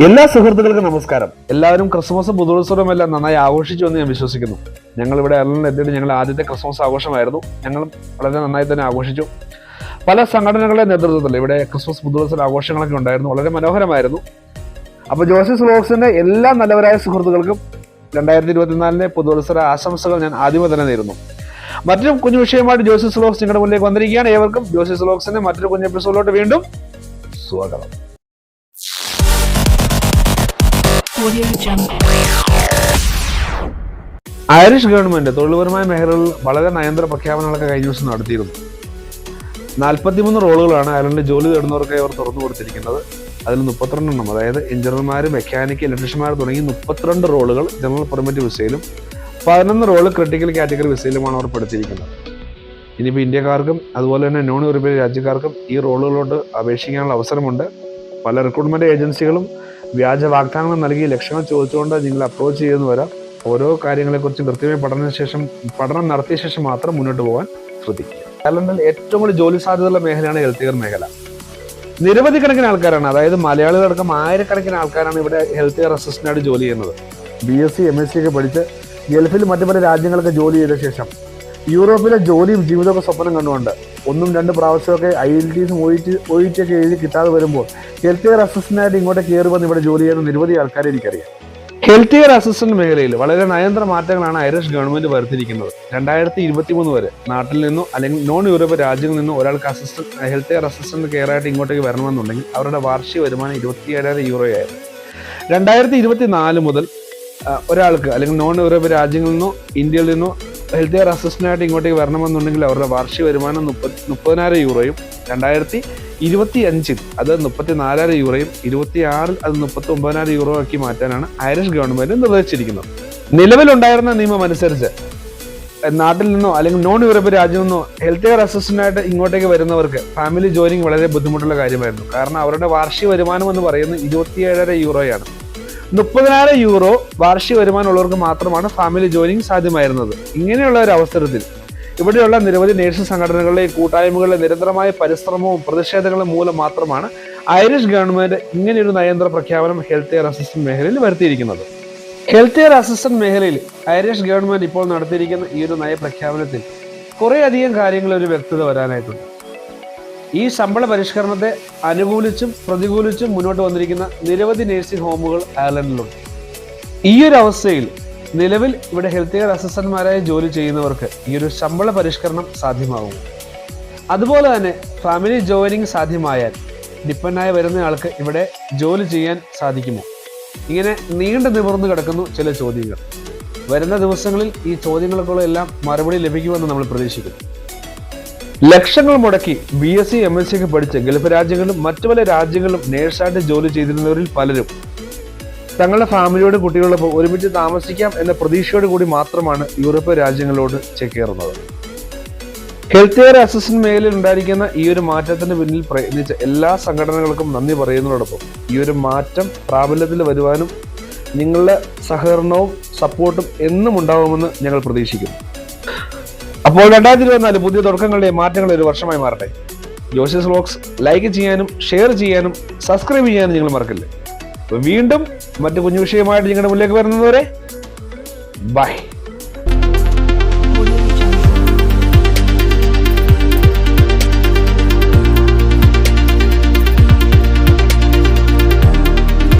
എല്ലാ സുഹൃത്തുക്കൾക്കും നമസ്കാരം. എല്ലാവരും ക്രിസ്മസ് പുതുവത്സരവും എല്ലാം നന്നായി ആഘോഷിച്ചു എന്ന് ഞാൻ വിശ്വസിക്കുന്നു. ഞങ്ങൾ ഇവിടെ അയർലൻഡിൽ എത്തിയിട്ട് ഞങ്ങൾ ആദ്യത്തെ ക്രിസ്മസ് ആഘോഷമായിരുന്നു. ഞങ്ങൾ വളരെ നന്നായി തന്നെ ആഘോഷിച്ചു. പല സംഘടനകളുടെ നേതൃത്വത്തിൽ ഇവിടെ ക്രിസ്മസ് പുതുവത്സര ആഘോഷങ്ങളൊക്കെ ഉണ്ടായിരുന്നു. വളരെ മനോഹരമായിരുന്നു. അപ്പോൾ ജോസഫ് ലോക്സിന്റെ എല്ലാ നല്ലവരായ സുഹൃത്തുക്കൾക്കും രണ്ടായിരത്തി ഇരുപത്തിനാലിലെ പുതുവത്സര ആശംസകൾ ഞാൻ ആദ്യമേ തന്നെ നേരുന്നു. മറ്റൊരു കുഞ്ഞു വിഷയമായിട്ട് ജോസഫ് വ്ലോഗ്സ് നിങ്ങളുടെ മുന്നിലേക്ക് വന്നിരിക്കുകയാണ്. ഏവർക്കും ജോസഫ് ലോക്സിന്റെ മറ്റൊരു കുഞ്ഞു എപ്പിസോഡിലോട്ട് വീണ്ടും സ്വാഗതം. ഐറിഷ് ഗവൺമെന്റ് തൊഴിൽപരമായ മേഖലകളിൽ വളരെ നയന്ത്ര പ്രഖ്യാപനങ്ങളൊക്കെ കഴിഞ്ഞ ദിവസം നടത്തിയിരുന്നു. നാൽപ്പത്തിമൂന്ന് റോളുകളാണ് അയർലൻഡിൽ ജോലി തേടുന്നവർക്കായി അവർ തുറന്നു കൊടുത്തിരിക്കുന്നത്. അതിൽ മുപ്പത്തിരണ്ടെണ്ണം അതായത് എഞ്ചിനീയർമാർ മെക്കാനിക്ക് ഇലക്ട്രീഷ്യന്മാർ തുടങ്ങി മുപ്പത്തിരണ്ട് റോളുകൾ ജനറൽ പെർമിറ്റ് വിസയിലും പതിനൊന്ന് റോൾ ക്രിട്ടിക്കൽ കാറ്റഗറി വിസയിലുമാണ് അവർ പഠിച്ചിരിക്കുന്നത് ഇനിയിപ്പോൾ ഇന്ത്യക്കാർക്കും അതുപോലെ തന്നെ നോൺ യൂറോപ്യൻ രാജ്യക്കാർക്കും ഈ റോളുകളോട്ട് അപേക്ഷിക്കാനുള്ള അവസരമുണ്ട്. പല റിക്രൂട്ട്മെന്റ് ഏജൻസികളും വ്യാജ വാഗ്ദാനങ്ങൾ നൽകി ലക്ഷ്യങ്ങൾ ചോദിച്ചുകൊണ്ട് നിങ്ങൾ അപ്രോച്ച് ചെയ്യുന്നു വരാം. ഓരോ കാര്യങ്ങളെക്കുറിച്ച് കൃത്യമായി പഠന ശേഷം പഠനം നടത്തിയ ശേഷം മാത്രം മുന്നോട്ട് പോകാൻ ശ്രദ്ധിക്കുക. കേരളത്തിൽ ഏറ്റവും കൂടുതൽ ജോലി സാധ്യതയുള്ള മേഖലയാണ് ഹെൽത്ത് കെയർ മേഖല. നിരവധി കണക്കിന് ആൾക്കാരാണ് അതായത് മലയാളികളടക്കം ആയിരക്കണക്കിന് ആൾക്കാരാണ് ഇവിടെ ഹെൽത്ത് കെയർ അസിസ്റ്റന്റായിട്ട് ജോലി ചെയ്യുന്നത്. B S C M S C ഒക്കെ പഠിച്ച് ഗൾഫിൽ മറ്റു പല രാജ്യങ്ങളൊക്കെ ജോലി ചെയ്ത ശേഷം യൂറോപ്പിലെ ജോലിയും ജീവിതമൊക്കെ സ്വപ്നം കണ്ടുകൊണ്ട് ഒന്നും രണ്ട് പ്രാവശ്യമൊക്കെ ഐ എൽ ടി ഒ ഒക്കെ എഴുതി കിട്ടാതെ വരുമ്പോൾ ഹെൽത്ത് കെയർ അസിസ്റ്റന്റായിട്ട് ഇങ്ങോട്ട് കയറി വന്ന് ഇവിടെ ജോലി ചെയ്യുന്ന നിരവധി ആൾക്കാരെ എനിക്കറിയാം. ഹെൽത്ത് കെയർ അസിസ്റ്റന്റ് മേഖലയിൽ വളരെ നയന്ത്ര മാറ്റങ്ങളാണ് ഐറിഷ് ഗവൺമെന്റ് വരുത്തിയിരിക്കുന്നത്. രണ്ടായിരത്തി ഇരുപത്തി മൂന്ന് വരെ നാട്ടിൽ നിന്നോ അല്ലെങ്കിൽ നോൺ യൂറോപ്യൻ രാജ്യങ്ങളിൽ നിന്നോ ഒരാൾക്ക് assistant health care assistant care ആയിട്ട് ഇങ്ങോട്ടേക്ക് വരണമെന്നുണ്ടെങ്കിൽ അവരുടെ വാർഷിക വരുമാനം ഇരുപത്തി ഏഴായിരം യൂറോയായിരുന്നു. രണ്ടായിരത്തി ഇരുപത്തി നാല് മുതൽ ഒരാൾക്ക് അല്ലെങ്കിൽ നോൺ യൂറോപ്യൻ രാജ്യങ്ങളിൽ നിന്നോ ഇന്ത്യയിൽ നിന്നോ ഹെൽത്ത് കെയർ അസിസ്റ്റന്റായിട്ട് ഇങ്ങോട്ടേക്ക് വരണമെന്നുണ്ടെങ്കിൽ അവരുടെ വാർഷിക വരുമാനം മുപ്പത് മുപ്പതിനായിരം യൂറോയും രണ്ടായിരത്തി ഇരുപത്തി അഞ്ചിൽ അത് മുപ്പത്തി നാലായിരം യൂറോയും ഇരുപത്തി ആറിൽ അത് മുപ്പത്തി ഒമ്പതിനായിരം യൂറോ ആക്കി മാറ്റാനാണ് ഐറിഷ് ഗവൺമെന്റ് നിർദ്ദേശിച്ചിരിക്കുന്നത്. നിലവിലുണ്ടായിരുന്ന നിയമം അനുസരിച്ച് നാട്ടിൽ നിന്നോ അല്ലെങ്കിൽ നോൺ യൂറോപ്യൻ രാജ്യം നിന്നോ ഹെൽത്ത് കെയർ അസിസ്റ്റന്റായിട്ട് ഇങ്ങോട്ടേക്ക് വരുന്നവർക്ക് ഫാമിലി ജോയിനിങ് വളരെ ബുദ്ധിമുട്ടുള്ള കാര്യമായിരുന്നു. കാരണം അവരുടെ വാർഷിക വരുമാനം എന്ന് പറയുന്നത് ഇരുപത്തിയേഴര യൂറോയാണ്. മുപ്പതിനായിരം യൂറോ വാർഷിക വരുമാനമുള്ളവർക്ക് മാത്രമാണ് ഫാമിലി ജോയിനിങ് സാധ്യമായിരുന്നത്. ഇങ്ങനെയുള്ള ഒരു അവസരത്തിൽ ഇവിടെയുള്ള നിരവധി നേഴ്സ് സംഘടനകളുടെ കൂട്ടായ്മകളുടെ നിരന്തരമായ പരിശ്രമവും പ്രതിഷേധങ്ങളും മൂലം മാത്രമാണ് ഐറിഷ് ഗവൺമെന്റ് ഇങ്ങനെയൊരു നയന്ത്ര പ്രഖ്യാപനം ഹെൽത്ത് കെയർ അസിസ്റ്റന്റ് മേഖലയിൽ വരുത്തിയിരിക്കുന്നത്. ഹെൽത്ത് കെയർ അസിസ്റ്റന്റ് മേഖലയിൽ ഐറിഷ് ഗവൺമെന്റ് ഇപ്പോൾ നടത്തിയിരിക്കുന്ന ഈ ഒരു നയപ്രഖ്യാപനത്തിൽ കുറേയധികം കാര്യങ്ങൾ ഒരു വ്യക്തത വരാനായിട്ടുണ്ട്. ഈ ശമ്പള പരിഷ്കരണത്തെ അനുകൂലിച്ചും പ്രതികൂലിച്ചും മുന്നോട്ട് വന്നിരിക്കുന്ന നിരവധി നേഴ്സിംഗ് ഹോമുകൾ അയർലൻഡിലുണ്ട്. ഈ ഒരു അവസ്ഥയിൽ നിലവിൽ ഇവിടെ ഹെൽത്ത് കെയർ അസിസ്റ്റന്റ്മാരായി ജോലി ചെയ്യുന്നവർക്ക് ഈ ഒരു ശമ്പള പരിഷ്കരണം സാധ്യമാകും. അതുപോലെ തന്നെ ഫാമിലി ജോയിനിങ് സാധ്യമായാൽ ഡിപ്പെൻഡായി വരുന്ന ആൾക്ക് ഇവിടെ ജോലി ചെയ്യാൻ സാധിക്കുമോ? ഇങ്ങനെ നീണ്ടു നിവർന്നു കിടക്കുന്നു ചില ചോദ്യങ്ങൾ. വരുന്ന ദിവസങ്ങളിൽ ഈ ചോദ്യങ്ങൾക്കുള്ള എല്ലാം മറുപടി ലഭിക്കുമെന്ന് നമ്മൾ പ്രതീക്ഷിക്കുന്നു. ലക്ഷങ്ങൾ മുടക്കി B S C M S C ഒക്കെ പഠിച്ച് ഗൾഫ് രാജ്യങ്ങളിലും മറ്റു പല രാജ്യങ്ങളിലും നേഴ്സായിട്ട് ജോലി ചെയ്തിരുന്നവരിൽ പലരും. തങ്ങളുടെ ഫാമിലിയോട് കുട്ടികളോടൊപ്പം ഒരുമിച്ച് താമസിക്കാം എന്ന പ്രതീക്ഷയോട് കൂടി മാത്രമാണ് യൂറോപ്യൻ രാജ്യങ്ങളോട് ചേക്കേറുന്നത്. ഹെൽത്ത് കെയർ അസിസ്റ്റന്റ് മേഖലയിൽ ഉണ്ടായിരിക്കുന്ന ഈ ഒരു മാറ്റത്തിന് പിന്നിൽ പ്രയത്നിച്ച എല്ലാ സംഘടനകൾക്കും നന്ദി പറയുന്നതോടൊപ്പം ഈ ഒരു മാറ്റം പ്രാബല്യത്തിൽ വരുവാനും നിങ്ങളുടെ സഹകരണവും സപ്പോർട്ടും എന്നും ഉണ്ടാവുമെന്ന് ഞങ്ങൾ പ്രതീക്ഷിക്കുന്നു. അപ്പോൾ രണ്ടായിരത്തി ഇരുപത്തിനാല് പുതിയ തുടക്കങ്ങളുടെയും മാറ്റങ്ങളുടെ ഒരു വർഷമായി മാറട്ടെ. ജോസിയസ് വ്ലോഗ്സ് ലൈക്ക് ചെയ്യാനും ഷെയർ ചെയ്യാനും സബ്സ്ക്രൈബ് ചെയ്യാനും നിങ്ങൾ മറക്കില്ല. വീണ്ടും മറ്റു കുഞ്ഞു വിഷയമായിട്ട് നിങ്ങളുടെ മുന്നിലേക്ക് വരുന്നതുവരെ ബൈ